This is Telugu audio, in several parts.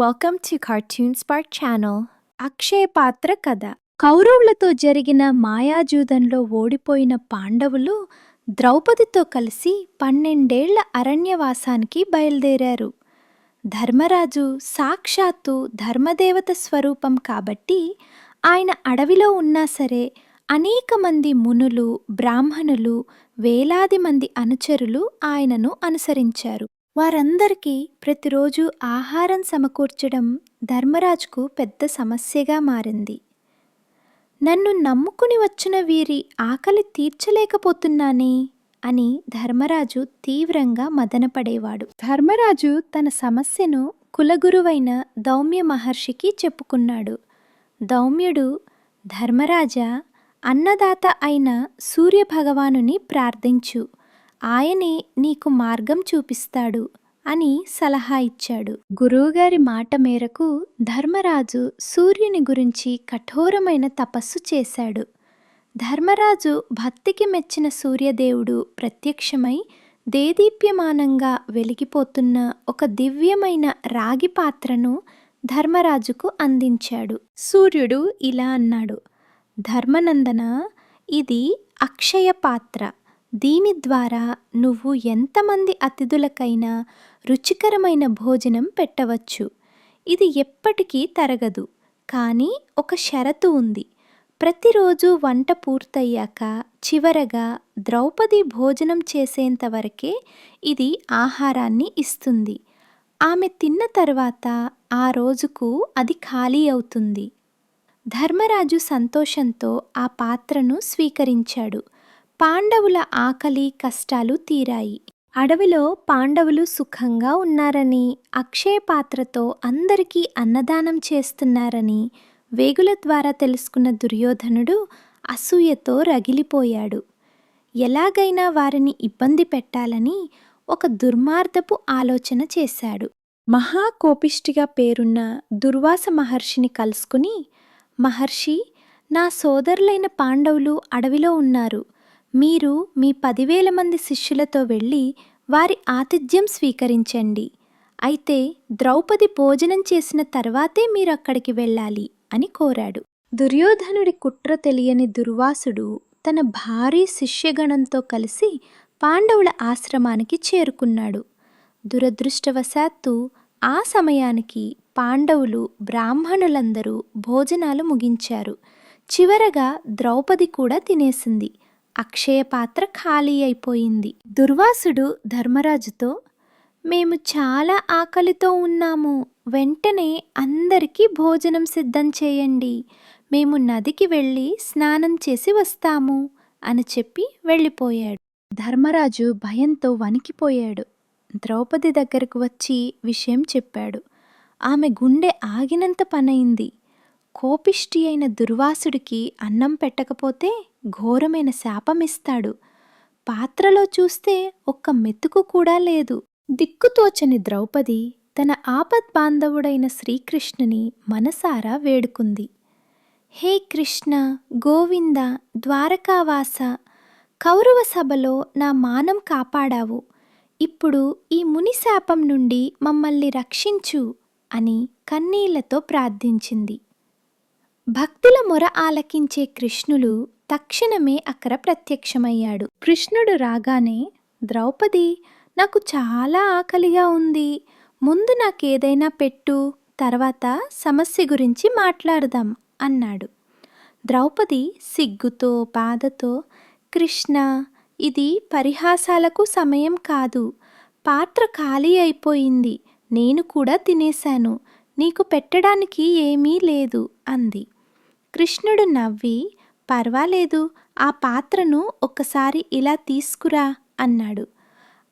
Welcome to cartoon spark channel అక్షయ పాత్ర కథ. కౌరవులతో జరిగిన మాయాజూదంలో ఓడిపోయిన పాండవులు ద్రౌపదితో కలిసి పన్నెండేళ్ళ అరణ్యవాసానికి బయలుదేరారు. ధర్మరాజు సాక్షాత్తు ధర్మదేవత స్వరూపం కాబట్టి ఆయన అడవిలో ఉన్నా సరే అనేక మంది మునులు బ్రాహ్మణులు వేలాది మంది అనుచరులు ఆయనను అనుసరించారు. వారందరికీ ప్రతిరోజు ఆహారం సమకూర్చడం ధర్మరాజుకు పెద్ద సమస్యగా మారింది. నన్ను నమ్ముకుని వచ్చిన వీరి ఆకలి తీర్చలేకపోతున్నానే అని ధర్మరాజు తీవ్రంగా మదనపడేవాడు. ధర్మరాజు తన సమస్యను కులగురువైన దౌమ్య మహర్షికి చెప్పుకున్నాడు. దౌమ్యుడు ధర్మరాజా అన్నదాత అయిన సూర్యభగవానుని ప్రార్థించు. ఆయనే నీకు మార్గం చూపిస్తాడు అని సలహా ఇచ్చాడు. గురువుగారి మాట మేరకు ధర్మరాజు సూర్యుని గురించి కఠోరమైన తపస్సు చేశాడు. ధర్మరాజు భక్తికి మెచ్చిన సూర్యదేవుడు ప్రత్యక్షమై దేదీప్యమానంగా వెలిగిపోతున్న ఒక దివ్యమైన రాగి పాత్రను ధర్మరాజుకు అందించాడు. సూర్యుడు ఇలా అన్నాడు ధర్మనందన ఇది అక్షయ పాత్ర. దీని ద్వారా నువ్వు ఎంతమంది అతిథులకైనా రుచికరమైన భోజనం పెట్టవచ్చు. ఇది ఎప్పటికీ తరగదు. కానీ ఒక షరతు ఉంది. ప్రతిరోజు వంట పూర్తయ్యాక చివరగా ద్రౌపది భోజనం చేసేంత వరకే ఇది ఆహారాన్ని ఇస్తుంది. ఆమె తిన్న తర్వాత ఆ రోజుకు అది ఖాళీ అవుతుంది. ధర్మరాజు సంతోషంతో ఆ పాత్రను స్వీకరించాడు. పాండవుల ఆకలి కష్టాలు తీరాయి. అడవిలో పాండవులు సుఖంగా ఉన్నారని అక్షయ పాత్రతో అందరికీ అన్నదానం చేస్తున్నారని వేగుల ద్వారా తెలుసుకున్న దుర్యోధనుడు అసూయతో రగిలిపోయాడు. ఎలాగైనా వారిని ఇబ్బంది పెట్టాలని ఒక దుర్మార్గపు ఆలోచన చేశాడు. మహాకోపిష్టిగా పేరున్న దుర్వాస మహర్షిని కలుసుకుని మహర్షి నా సోదరులైన పాండవులు అడవిలో ఉన్నారు. మీరు మీ పదివేల మంది శిష్యులతో వెళ్ళి వారి ఆతిథ్యం స్వీకరించండి. అయితే ద్రౌపది భోజనం చేసిన తర్వాతే మీరు అక్కడికి వెళ్ళాలి అని కోరాడు. దుర్యోధనుడి కుట్ర తెలియని దుర్వాసుడు తన భారీ శిష్యగణంతో కలిసి పాండవుల ఆశ్రమానికి చేరుకున్నాడు. దురదృష్టవశాత్తు ఆ సమయానికి పాండవులు బ్రాహ్మణులందరూ భోజనాలు ముగించారు. చివరగా ద్రౌపది కూడా తినేసింది. అక్షయ పాత్ర ఖాళీ అయిపోయింది. దుర్వాసుడు ధర్మరాజుతో మేము చాలా ఆకలితో ఉన్నాము. వెంటనే అందరికీ భోజనం సిద్ధం చేయండి. మేము నదికి వెళ్ళి స్నానం చేసి వస్తాము అని చెప్పి వెళ్ళిపోయాడు. ధర్మరాజు భయంతో వణికిపోయాడు. ద్రౌపది దగ్గరకు వచ్చి విషయం చెప్పాడు. ఆమె గుండె ఆగినంత పనైంది. కోపిష్టి అయిన దుర్వాసుడికి అన్నం పెట్టకపోతే ఘోరమైన శాపమిస్తాడు. పాత్రలో చూస్తే ఒక్క మెతుకు కూడా లేదు. దిక్కుతోచని ద్రౌపది తన ఆపద్ బాంధవుడైన శ్రీకృష్ణుని మనసారా వేడుకుంది. హే కృష్ణ గోవింద ద్వారకావాస కౌరవ సభలో నా మానం కాపాడావు. ఇప్పుడు ఈ ముని శాపం నుండి మమ్మల్ని రక్షించు అని కన్నీళ్ళతో ప్రార్థించింది. భక్తుల మొర ఆలకించే కృష్ణులు తక్షణమే అక్కడ ప్రత్యక్షమయ్యాడు. కృష్ణుడు రాగానే ద్రౌపది నాకు చాలా ఆకలిగా ఉంది. ముందు నాకేదైనా పెట్టు తర్వాత సమస్య గురించి మాట్లాడదాం అన్నాడు. ద్రౌపది సిగ్గుతో బాధతో కృష్ణ ఇది పరిహాసాలకు సమయం కాదు. పాత్ర ఖాళీ అయిపోయింది. నేను కూడా తినేశాను. నీకు పెట్టడానికి ఏమీ లేదు అంది. కృష్ణుడు నవ్వి పర్వాలేదు ఆ పాత్రను ఒక్కసారి ఇలా తీసుకురా అన్నాడు.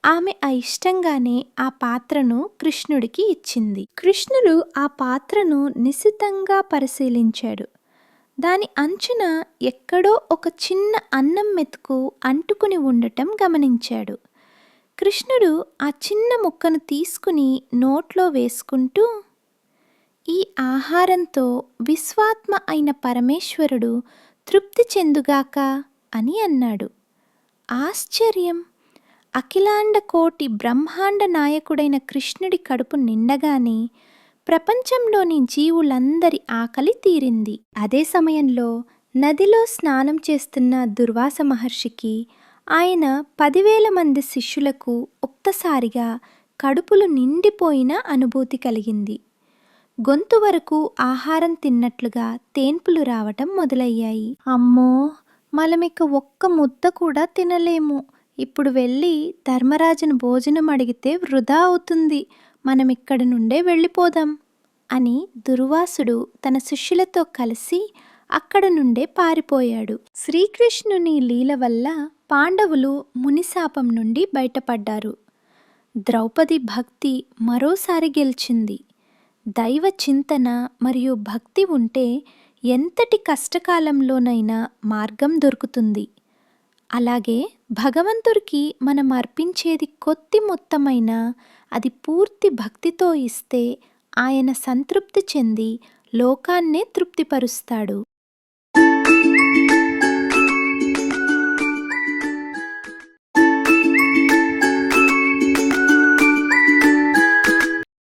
ఆమె అయిష్టంగానే ఆ పాత్రను కృష్ణుడికి ఇచ్చింది. కృష్ణుడు ఆ పాత్రను నిశితంగా పరిశీలించాడు. దాని అంచున ఎక్కడో ఒక చిన్న అన్నం మెతుకు అంటుకుని ఉండటం గమనించాడు. కృష్ణుడు ఆ చిన్న ముక్కను తీసుకుని నోట్లో వేసుకుంటూ ఈ ఆహారంతో విశ్వాత్మ అయిన పరమేశ్వరుడు తృప్తి చెందుగాక అని అన్నాడు. ఆశ్చర్యం! అఖిలాండ కోటి బ్రహ్మాండ నాయకుడైన కృష్ణుడి కడుపు నిండగానే ప్రపంచంలోని జీవులందరి ఆకలి తీరింది. అదే సమయంలో నదిలో స్నానం చేస్తున్న దుర్వాస మహర్షికి ఆయన పదివేల మంది శిష్యులకు ఒక్కసారిగా కడుపులు నిండిపోయిన అనుభూతి కలిగింది. గొంతు వరకు ఆహారం తిన్నట్లుగా తేన్పులు రావటం మొదలయ్యాయి. అమ్మో! మనమిక ఒక్క ముద్ద కూడా తినలేము. ఇప్పుడు వెళ్ళి ధర్మరాజును భోజనం అడిగితే వృధా అవుతుంది. మనం ఇక్కడి నుండే వెళ్ళిపోదాం అని దుర్వాసుడు తన శిష్యులతో కలిసి అక్కడ నుండే పారిపోయాడు. శ్రీకృష్ణుని లీల వల్ల పాండవులు మునిశాపం నుండి బయటపడ్డారు. ద్రౌపది భక్తి మరోసారి గెలిచింది. దైవ చింతన మరియు భక్తి ఉంటే ఎంతటి కష్టకాలంలోనైనా మార్గం దొరుకుతుంది. అలాగే భగవంతుడికి మనం అర్పించేది కొద్ది మొత్తమైనా అది పూర్తి భక్తితో ఇస్తే ఆయన సంతృప్తి చెంది లోకాన్నే తృప్తిపరుస్తాడు.